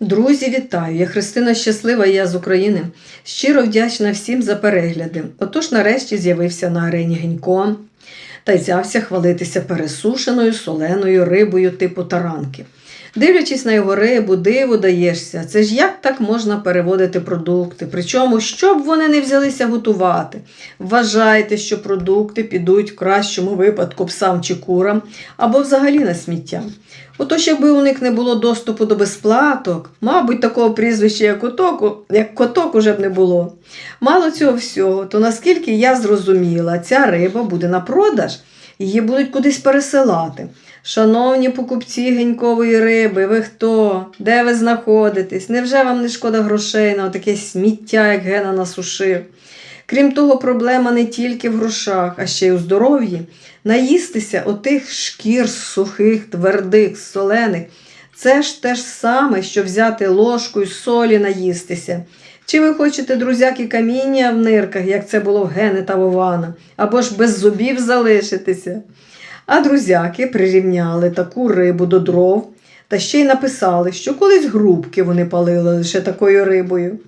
Друзі, вітаю! Я Христина Щаслива, я з України. Щиро вдячна всім за перегляди. Отож, нарешті з'явився на арені Генько та й взявся хвалитися пересушеною соленою рибою типу таранки. Дивлячись на його рибу, диву даєшся. Це ж як так можна переводити продукти? Причому, щоб вони не взялися готувати. Вважайте, що продукти підуть в кращому випадку псам чи курам або взагалі на сміття. Отож, якби у них не було доступу до безплаток, мабуть, такого прізвища, як коток, як коток уже б не було. Мало цього всього, то наскільки я зрозуміла, ця риба буде на продаж, її будуть кудись пересилати. Шановні покупці генькової риби, ви хто? Де ви знаходитесь? Невже вам не шкода грошей на таке сміття, як Гена насушив? Крім того, проблема не тільки в грошах, а ще й у здоров'ї. Наїстися отих шкір сухих, твердих, солених. Це ж те ж саме, що взяти ложку й солі наїстися. Чи ви хочете, друзяки, каміння в нирках, як це було в Гени та Вована, або ж без зубів залишитися? А друзяки прирівняли таку рибу до дров та ще й написали, що колись грубки вони палили лише такою рибою.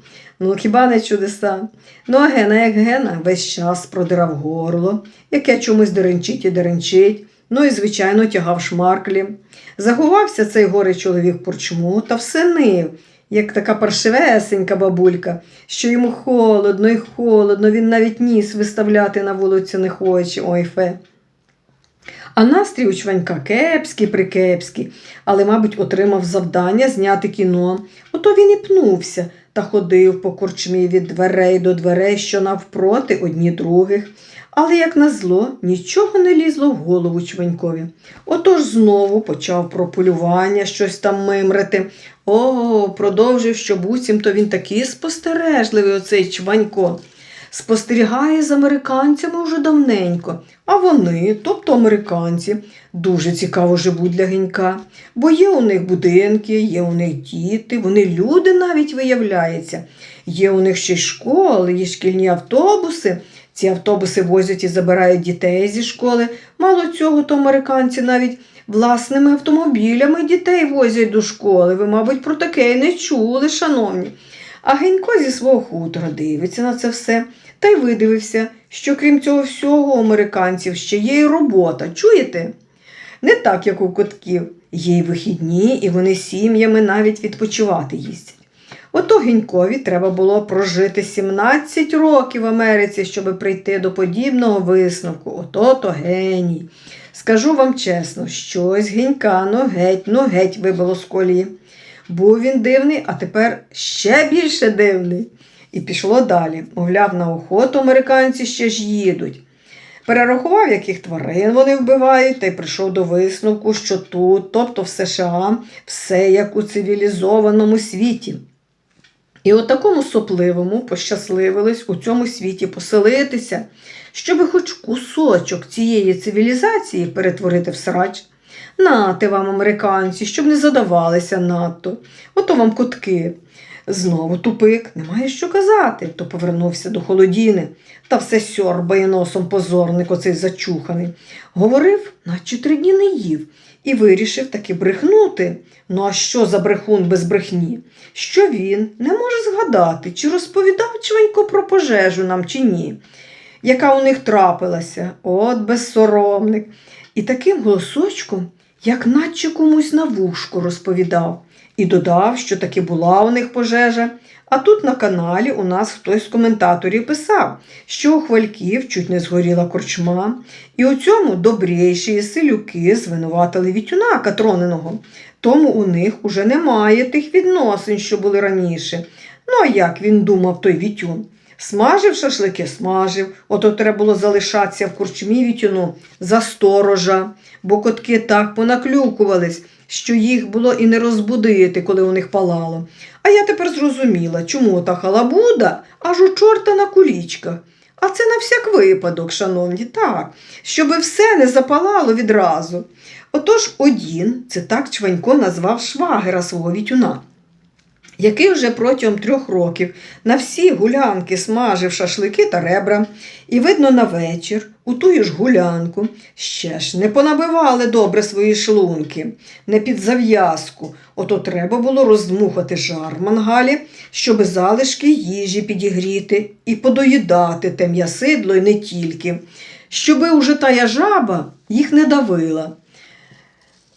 Ну, хіба не чудеса? Ну, а Гена, як Гена, весь час продирав горло, яке чомусь деренчить і деренчить, ну і, звичайно, тягав шмарклі. Заховався цей горий чоловік порчму та все нив, як така паршивесенька бабулька, що йому холодно і холодно, він навіть ніс виставляти на вулицю не хоче, ой фе. А настрій у чванька кепський прикепський, але, мабуть, отримав завдання зняти кіно. Ото він і пнувся та ходив по корчмі від дверей до дверей, що навпроти одні других. Але, як назло, нічого не лізло в голову чванькові. Отож знову почав про полювання щось там мимрити. О, продовжив, що буцімто він такий спостережливий, оцей чванько. Спостерігає з американцями вже давненько, а вони, тобто американці, дуже цікаво живуть для генька, бо є у них будинки, є у них діти, вони люди навіть виявляються. Є у них ще й школи, є шкільні автобуси. Ці автобуси возять і забирають дітей зі школи. Мало цього, то американці навіть власними автомобілями дітей возять до школи. Ви, мабуть, про таке й не чули, шановні. А Генько зі свого хутора дивиться на це все та й видивився, що крім цього всього у американців ще є й робота. Чуєте? Не так, як у котків. Є й вихідні, і вони сім'ями навіть відпочивати їздять. Ото Генькові треба було прожити 17 років в Америці, щоб прийти до подібного висновку. Ото то геній. Скажу вам чесно, щось генька, ну геть, ну геть вибило з колії. Був він дивний, а тепер ще більше дивний. І пішло далі. Мовляв, на охоту американці ще ж їдуть. Перерахував, яких тварин вони вбивають, та й прийшов до висновку, що тут, тобто в США, все як у цивілізованому світі. І от такому сопливому пощасливилось у цьому світі поселитися, щоби хоч кусочок цієї цивілізації перетворити в срач. Нате вам, американці, щоб не задавалися надто. Ото вам котки. Знову тупик, немає що казати, то повернувся до холодіни та все сьорбає носом позорник оцей зачуханий. Говорив, наче три дні не їв, і вирішив таки брехнути. Ну а що за брехун без брехні? Що він не може згадати, чи розповідав чвенько про пожежу нам, чи ні, яка у них трапилася, от безсоромник. І таким голосочком, як наче комусь на вушку розповідав, і додав, що таки була у них пожежа. А тут на каналі у нас хтось з коментаторів писав, що у хвальків чуть не згоріла корчма, і у цьому добріші селюки звинуватили вітюна катроненого. Тому у них уже немає тих відносин, що були раніше. Ну а як він думав, той вітюн? Смажив шашлики, смажив, ото треба було залишатися в корчмі вітюну за сторожа, бо котки так понаклюкувались, що їх було і не розбудити, коли у них палало. А я тепер зрозуміла, чому та халабуда аж у чорта на кулічках. А це на всяк випадок, шановні, так, щоби все не запалало відразу. Отож Одін, це так Чванько назвав швагера свого вітюна. Який вже протягом трьох років на всі гулянки смажив шашлики та ребра, і, видно, на вечір, у тую ж гулянку, ще ж не понабивали добре свої шлунки, не під зав'язку. Ото треба було роздмухати жар в мангалі, щоби залишки їжі підігріти і подоїдати те м'ясидло й не тільки, щоби уже тая жаба їх не давила.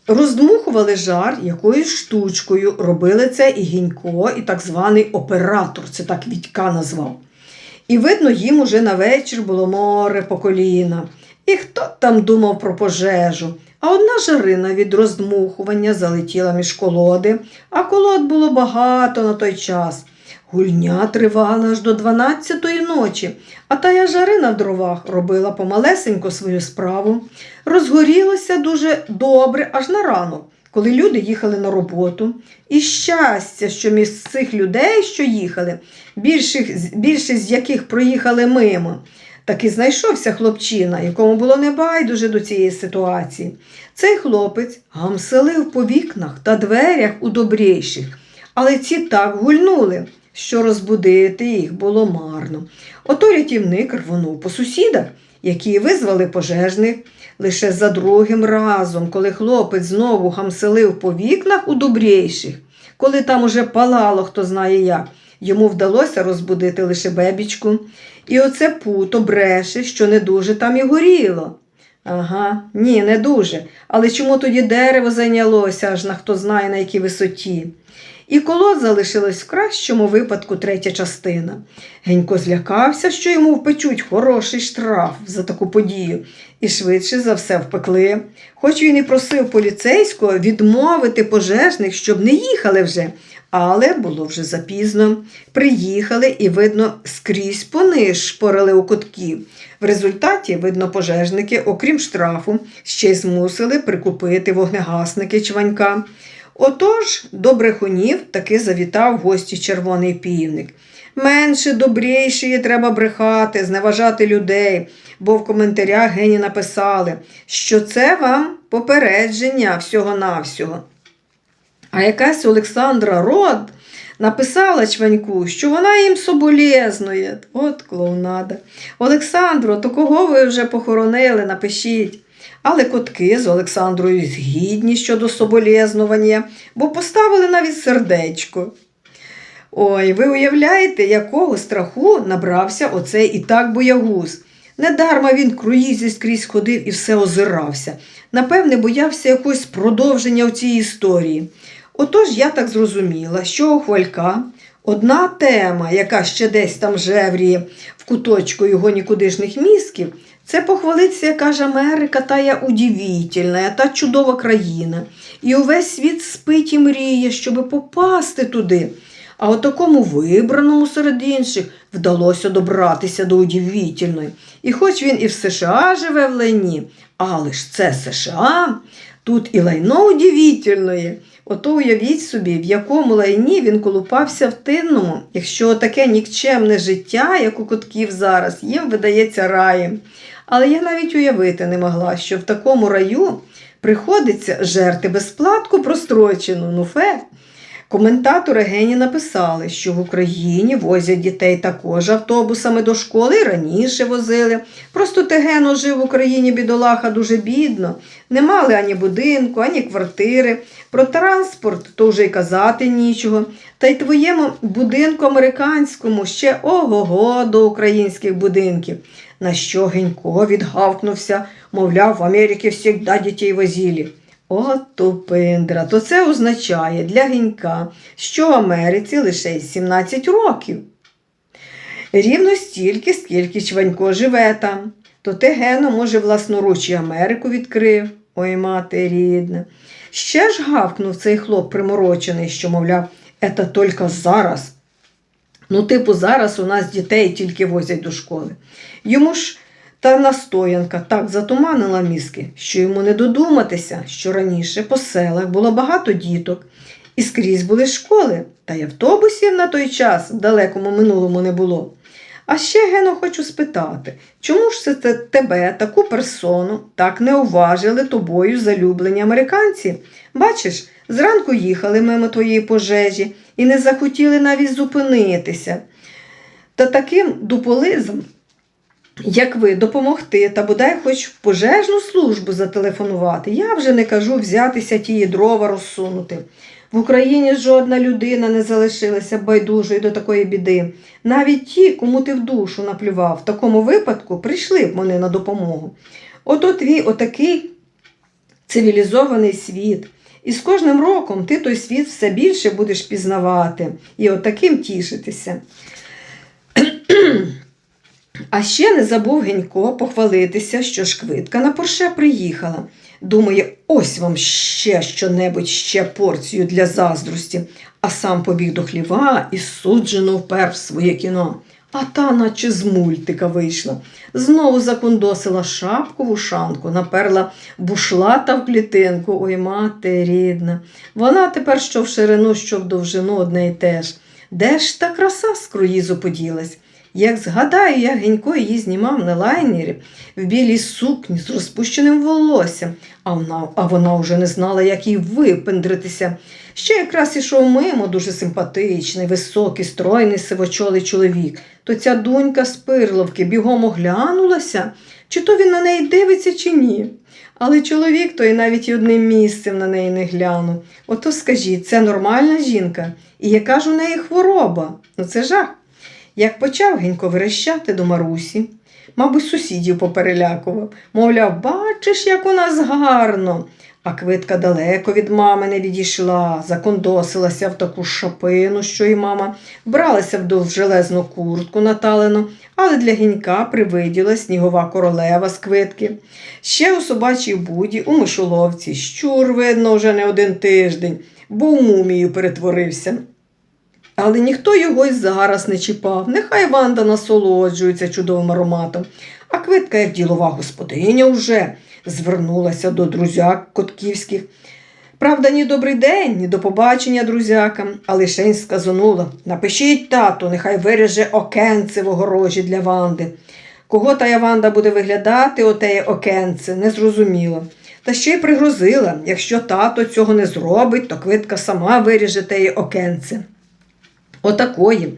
Роздмухували жар якоюсь штучкою, робили це і Гінько, і так званий оператор, це так Вітька назвав. І видно, їм уже на вечір було море по коліна. І хто там думав про пожежу? А одна жарина від роздмухування залетіла між колоди, а колод було багато на той час. Гульня тривала аж до 12-ї ночі, а тая жарина в дровах робила помалесенько свою справу. Розгорілося дуже добре аж на ранок, коли люди їхали на роботу. І щастя, що між цих людей, що їхали, більшість з яких проїхали мимо, таки знайшовся хлопчина, якому було небайдуже до цієї ситуації. Цей хлопець гамселив по вікнах та дверях у добрейших, але ці так гульнули, що розбудити їх було марно. Ото рятівник рвонув по сусідах, які визвали пожежних. Лише за другим разом, коли хлопець знову гамселив по вікнах у добрейших, коли там уже палало, хто знає як, йому вдалося розбудити лише бебічку. І оце путо бреше, що не дуже там і горіло. Ага, ні, не дуже. Але чому тоді дерево зайнялося, аж на хто знає на якій висоті? І колод залишилось в кращому випадку третя частина. Генько злякався, що йому впечуть хороший штраф за таку подію, і швидше за все впекли. Хоч він і просив поліцейського відмовити пожежних, щоб не їхали вже, але було вже запізно. Приїхали і, видно, скрізь пониж шпорили у кутків. В результаті, видно, пожежники, окрім штрафу, ще й змусили прикупити вогнегасники чванька. Отож, до брехунів таки завітав в гості червоний півник. Менше добрішої треба брехати, зневажати людей, бо в коментарях гені написали, що це вам попередження всього-навсього. А якась Олександра Род написала чваньку, що вона їм соболезнує. От клоунада. Олександро, то кого ви вже похоронили, напишіть. Але котки з Олександрою згідні щодо соболезнування, бо поставили навіть сердечко. Ой, ви уявляєте, якого страху набрався оцей і так боягуз. Недарма він круїзі скрізь ходив і все озирався. Напевне, боявся якогось продовження в цій історії. Отож я так зрозуміла, що у Хвалька одна тема, яка ще десь там жевріє в куточку його нікудишних мізків, це похвалиться, яка ж Америка тая удивительна, та чудова країна. І увесь світ спить і мріє, щоб попасти туди. А от такому вибраному серед інших вдалося добратися до удивительної. І хоч він і в США живе в лайні, але ж це США, тут і лайно удивительної. Ото уявіть собі, в якому лайні він колупався в тинному, якщо таке нікчемне життя, як у котків зараз, їм видається раєм. Але я навіть уявити не могла, що в такому раю приходиться жерти безплатку прострочену, ну фе. Коментатори гені написали, що в Україні возять дітей також автобусами до школи і раніше возили. Просто Тегено жив в Україні бідолаха дуже бідно, не мали ані будинку, ані квартири. Про транспорт то вже й казати нічого. Та й твоєму будинку американському ще ого-го до українських будинків. На що Генько відгавкнувся, мовляв, в Америці всігда дітей возили. От тупиндра, то це означає для Генька, що в Америці лише 17 років. Рівно стільки, скільки Чванько живе там. То те гено, може, власноруч і Америку відкрив. Ой, мати рідна. Ще ж гавкнув цей хлоп приморочений, що, мовляв, «ета тільки зараз. Ну, типу, зараз у нас дітей тільки возять до школи. Йому ж та настоянка так затуманила мізки, що йому не додуматися, що раніше по селах було багато діток, і скрізь були школи, та й автобусів на той час в далекому минулому не було. А ще, Гено, хочу спитати, чому ж це тебе, таку персону, так не уважили тобою залюблені американці? Бачиш, зранку їхали мимо твоєї пожежі і не захотіли навіть зупинитися. Та таким дуполизом, як ви, допомогти та бодай хоч в пожежну службу зателефонувати. Я вже не кажу взятися тії дрова розсунути. В Україні жодна людина не залишилася байдужою до такої біди. Навіть ті, кому ти в душу наплював, в такому випадку прийшли б вони на допомогу. Ото твій отакий цивілізований світ. І з кожним роком ти той світ все більше будеш пізнавати і отаким тішитися. А ще не забув Генько похвалитися, що шквидка на Порше приїхала. Думає, ось вам ще щонебудь, ще порцію для заздрості, а сам побіг до хліва і суджено впер в своє кіно. А та, наче з мультика вийшла. Знову закундосила шапку в ушанку, наперла бушлата в клітинку. Ой, мати рідна. Вона тепер що в ширину, що в довжину одне й те ж. Де ж та краса з круїзу поділась? Як згадаю, як Генько її знімав на лайнері в білій сукні з розпущеним волоссям, а вона, а вона вже не знала, як їй випендритися. Ще якраз ішов мимо дуже симпатичний, високий, стройний сивочолий чоловік. То ця донька з пирловки бігом оглянулася, чи то він на неї дивиться, чи ні. Але чоловік той навіть і одним місцем на неї не глянув. Ото скажіть, це нормальна жінка? І яка ж у неї хвороба? Ну це жах. Як почав Генько верещати до Марусі, мабуть, сусідів поперелякував, мовляв, бачиш, як у нас гарно. А квитка далеко від мами не відійшла, закондосилася в таку шапину, що й мама, вбралася в довжелезну куртку наталену, але для гінька привиділа снігова королева з квитки. Ще у собачій буді, у мишоловці, щур, видно, вже не один тиждень, бо в мумію перетворився. Але ніхто його й зараз не чіпав. Нехай Ванда насолоджується чудовим ароматом. А квитка, як ділова господиня, вже звернулася до друзяк котківських. Правда, ні добрий день, ні до побачення друзякам, а лишень сказанула напишіть тату, нехай виреже окенце в огорожі для Ванди. Кого тая Ванда буде виглядати, отеє окенце, не зрозуміло. Та ще й пригрозила, якщо тато цього не зробить, то квитка сама виріже теє окенце. Отакої.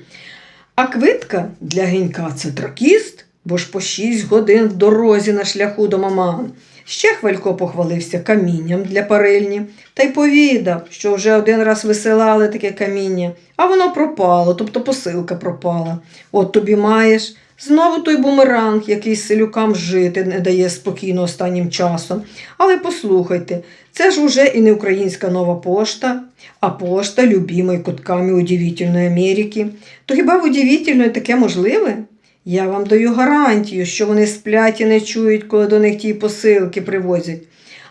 А квитка для генька це тракіст, бо ж по шість годин в дорозі на шляху до маман. Ще хвалько похвалився камінням для парильні та й повідав, що вже один раз висилали таке каміння, а воно пропало, тобто посилка пропала. От тобі маєш. Знову той бумеранг, який селюкам жити не дає спокійно останнім часом. Але послухайте, це ж уже і не українська нова пошта, а пошта любимої кутками удивительної Америки. То хіба в удивительної таке можливе? Я вам даю гарантію, що вони сплять і не чують, коли до них ті посилки привозять.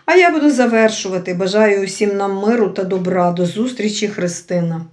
А я буду завершувати. Бажаю усім нам миру та добра. До зустрічі, Христина.